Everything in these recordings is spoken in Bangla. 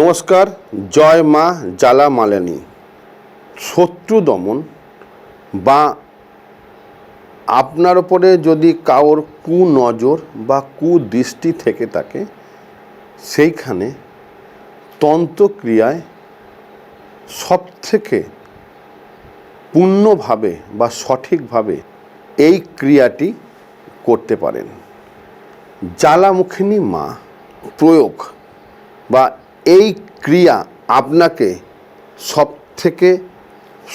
নমস্কার, জয় মা জ্বালা মালেনী। শত্রু দমন বা আপনার ওপরে যদি কারোর কুনজর বা কুদৃষ্টি থেকে থাকে, সেইখানে তন্ত্রক্রিয়ায় সবথেকে পূর্ণভাবে বা সঠিকভাবে এই ক্রিয়াটি করতে পারেন। জ্বালামুখিনী মা প্রয়োগ বা এই ক্রিয়া আপনাকে সব থেকে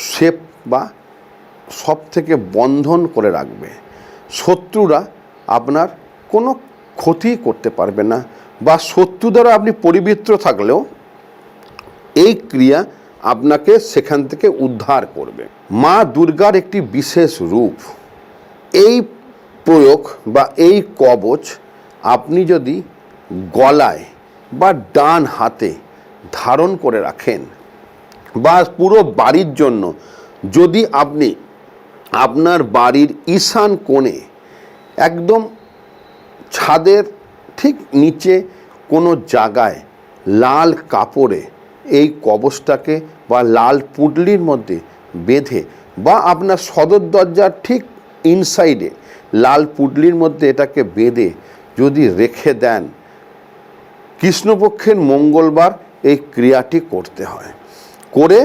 সেফ বা সব থেকে বন্ধন করে রাখবে। শত্রুরা আপনার কোনো ক্ষতি করতে পারবে না বা শত্রু দ্বারা আপনি পরিবৃত্ত থাকলেও এই ক্রিয়া আপনাকে সেখান থেকে উদ্ধার করবে। মা দুর্গার একটি বিশেষ রূপ। এই প্রয়োগ বা এই কবচ আপনি যদি গলায় বা ডান হাতে ধারণ করে রাখেন বা পুরো বাড়ির জন্য যদি আপনি আপনার বাড়ির ঈশান কোণে একদম ছাদের ঠিক নিচে কোনো জায়গায় লাল কাপড়ে এই কবচটাকে বা লাল পুডলির মধ্যে বেঁধে বা আপনার সদর দরজার ঠিক ইনসাইডে লাল পুডলির মধ্যে এটাকে বেঁধে যদি রেখে দেন কৃষ্ণপক্ষের মঙ্গলবার এই ক্রিয়াটি করতে হয়। করে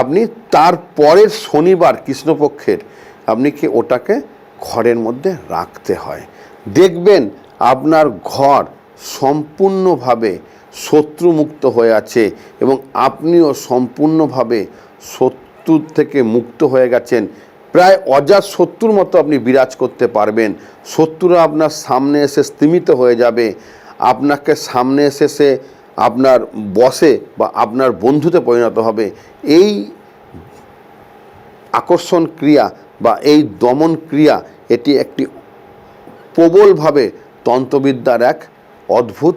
আপনি তার পরের শনিবার কৃষ্ণপক্ষের আপনি কি ওটাকে ঘরের মধ্যে রাখতে হয়। দেখবেন আপনার ঘর সম্পূর্ণভাবে শত্রুমুক্ত হয়ে আছে এবং আপনিও সম্পূর্ণভাবে শত্রুর থেকে মুক্ত হয়ে গেছেন। প্রায় অজাত শত্রুর মতো আপনি বিরাজ করতে পারবেন। শত্রুরা আপনার সামনে এসে স্তিমিত হয়ে যাবে। আপনাকে সামনে এসে সে আপনার বসে বা আপনার বন্ধুতে পরিণত হবে। এই আকর্ষণ ক্রিয়া বা এই দমন ক্রিয়া এটি একটি প্রবলভাবে তন্ত্রবিদ্যার এক অদ্ভুত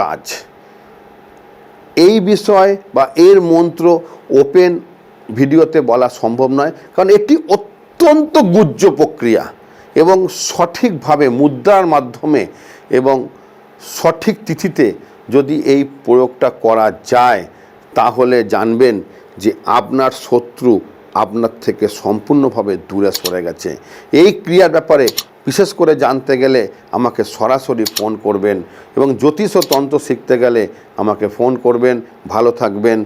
কাজ। এই বিষয় বা এর মন্ত্র ওপেন ভিডিওতে বলা সম্ভব নয়, কারণ এটি অত্যন্ত গুহ্য প্রক্রিয়া। এবং সঠিকভাবে মুদ্রার মাধ্যমে এবং সঠিক তিথিতে যদি এই প্রয়োগটা করা যায়, তাহলে জানবেন যে আপনার শত্রু আপনার থেকে সম্পূর্ণভাবে দূরে সরে গেছে। এই ক্রিয়ার ব্যাপারে বিশেষ করে জানতে গেলে আমাকে সরাসরি ফোন করবেন এবং জ্যোতিষ ও তন্ত্র শিখতে গেলে আমাকে ফোন করবেন। ভালো থাকবেন